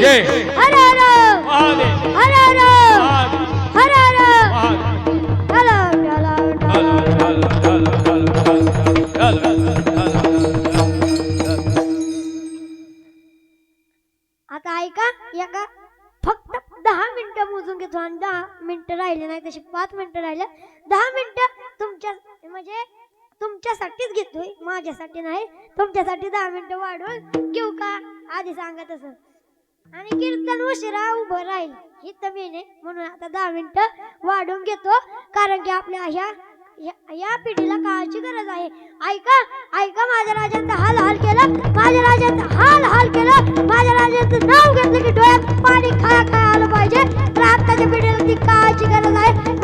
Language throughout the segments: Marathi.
जय. हर हर. हर हर. हर आता ऐका एका फक्त दहा मिनिटं मोजून घेतो आणि दहा मिनिटं राहिले नाही तसे पाच मिनिटं राहिले. दहा मिनिटं तुमच्या म्हणजे तुमच्यासाठीच घेतोय माझ्यासाठी नाही. तुमच्यासाठी दहा मिनिटं वाढवून घेऊ का? आधी सांगा तसं. आणि कीर्तन उशिरा उभं राहील. ही तर मेन आहे म्हणून आता दहा मिनिटं वाढून घेतो. कारण की आपल्या ह्या या- या पिढीला काळाची गरज आहे. ऐका ऐका माझ्या राजांचा हाल हाल केलं. माझ्या राजांचा हाल हाल केलं. माझ्या राजांचं नाव घेतलं की डोळ्यात पाणी खा खा आलं पाहिजे. तर आत्ताच्या पिढीला ती काळाची गरज आहे.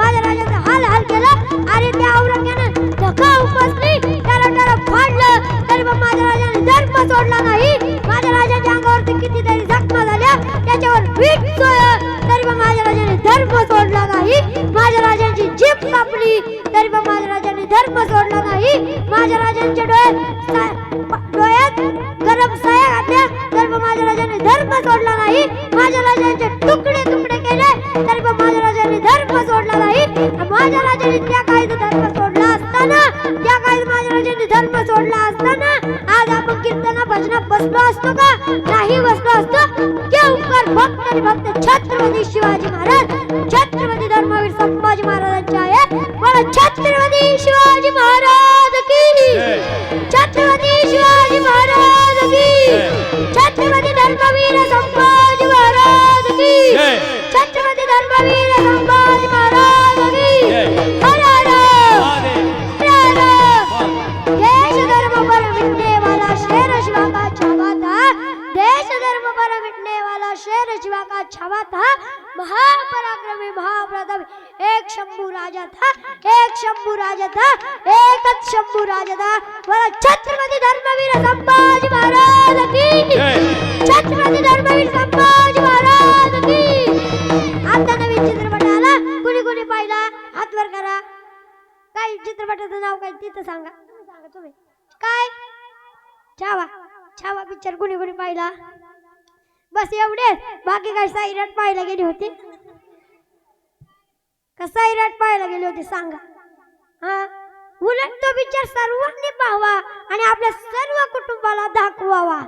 नाही. माझ्या राजांची जीप कापली. तरी पण माझ्या राजाने धर्म सोडला नाही. माझ्या राजांच्या डोळ्यात डोळ्यात गरम साया घातल्या. तरी पण माझ्या राजाने धर्म सोडला नाही. माझ्या राजांचे तुकडे तुकडे केले. तरी पण माझ्या राजाने धर्म सोडला नाही. माझ्या राजाने त्या काळी धर्म सोडला असताना त्या काळी माझ्या राजाने धर्म सोडला असताना कीर्तना बसलो असतो का? नाही बसलो असतो. ते उपकार भक्त आणि भक्त छत्रपती शिवाजी महाराज छत्रपती धर्मवीर संभाजी महाराजांचे आहेत. मला छत्रपती शिवाजी महाराज की छावा था महापराक्रमी महाप्रताप। एक शंभू राजा था एक शंभू राजा था एकच शंभू राजा था बोला छत्रपती धर्मवीर संभाजी महाराज की. छत्रपती धर्मवीर संभाजी महाराज की? आता नवीन चित्रपट आला कुणी कुणी पाहिला? हात वर करा. काय चित्रपटाचं नाव काय तिथं सांगा. सांगा तुम्ही. काय? छावा. छावा पिक्चर कुणी कुणी पाहिला? बस एवढेच. बाकी काय साईराट पाहायला गेली होती? का साईराट पाहायला गेली होती? सांगा. हा? उलट तो विचार सर्वांनी पाहावा आणि आपल्या सर्व कुटुंबाला दाखवावा.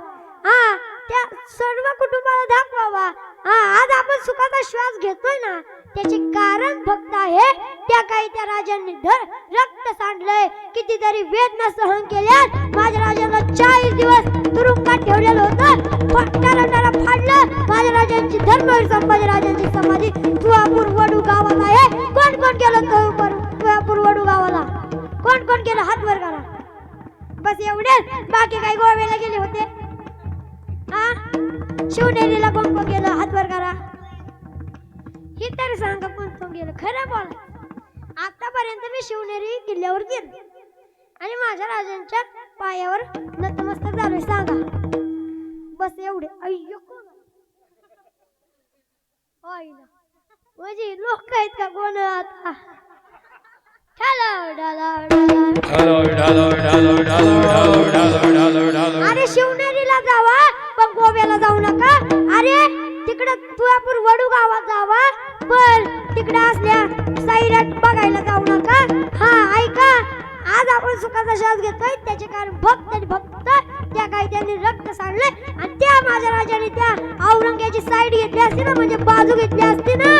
हा? त्या सर्व कुटुंबाला दाखवावा. हा? आज आपण सुखाचा श्वास घेतोय ना त्याचे कारण फक्त आहे त्या काही त्या राजांनी धर रक्त सांडलंय. कितीतरी वेदना सहन केल्या माझ्या राजाला चाळीस दिवस तुरुंगात ठेवलेलं होतं. बस एवढेच बाकी काही गोव्याला गेले होते. हा? शिवनेरीला कोण कोण गेलं? हात करा. हे तर सांगा कोण कोण गेलं. खरं बोला. आतापर्यंत मी शिवनेरी किल्ल्यावर गेले. आणि माझ्या राजांच्या पायावर नतमस्तक झालोय सांगा. बस एवढे. अय्यो. कोण म्हणजे लोक आहेत का कोण आता? अरे शिवनेरीला जावा पण गोव्याला जाऊ नका. अरे तिकडं तुळापूर वडू गावात जावा पण तिकडं असल्या साईराट बघायला जाऊ नका. सुखाचा श्वास घेतोय त्याचे कारण भक्त आणि भक्त त्या कायद्याने रक्त सांडले आणि त्या माझ्या राजाने त्या औरंग्याची साईड घेतली असती ना म्हणजे बाजू घेतली असती ना.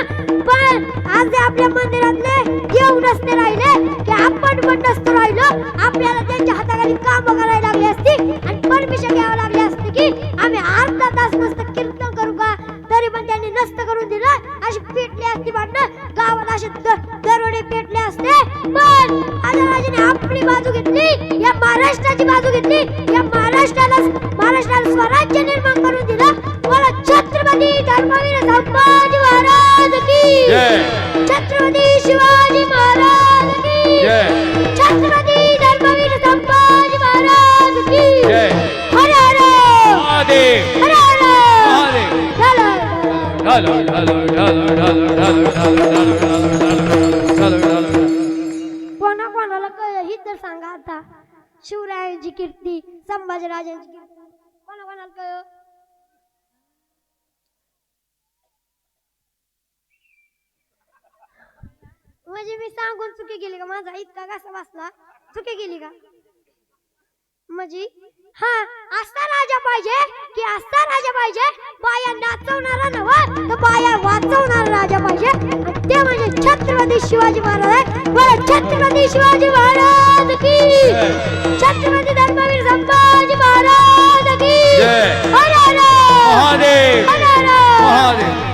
पण आज ते आपल्या मंदिरातले देव नसते राहिले की आपण पण नसतो राहिलो. आपल्याला त्यांच्या हाताखाली काम करायला लागली असती आणि परमिशन घ्यावं लागली असते की आम्ही अर्धा तास मस्त कीर्तन करू का? तरी पण त्यांनी नसतं करून दिलं. अशी पेटली असती भांडणं. गावाला असे बाजू घेतली या महाराष्ट्राची बाजू घेतली या महाराष्ट्राला महाराष्ट्राला स्वराज्य निर्माण करून दिलं मला छत्रपती धर्मवीर संभाजी महाराज की. छत्रपती शिवाजी महाराज की. छत्रपती धर्मवीर संभाजी महाराज की. हर हर हर हर ढालो ढालो ढालो ढालो ढालो ढालो ढालो ढालो शिवरायांची कीर्ती संभाजीराजांची कीर्ती. कोणा कोणाला कळ म्हणजे मी सांगून चुकी गेली का? माझा इतका कसा बसला. चुकी गेली का? म्हणजे? हा असता राजा पाहिजे की असता राजा पाहिजे बाया नाचवणारा नव तर बाया वाचवणारा राजा पाहिजे. ते म्हणजे छत्रपती शिवाजी महाराज. बरं छत्रपती शिवाजी महाराज की? छत्रपती धर्मवीर संभाजी महाराज की? हरे हरे हरे हरे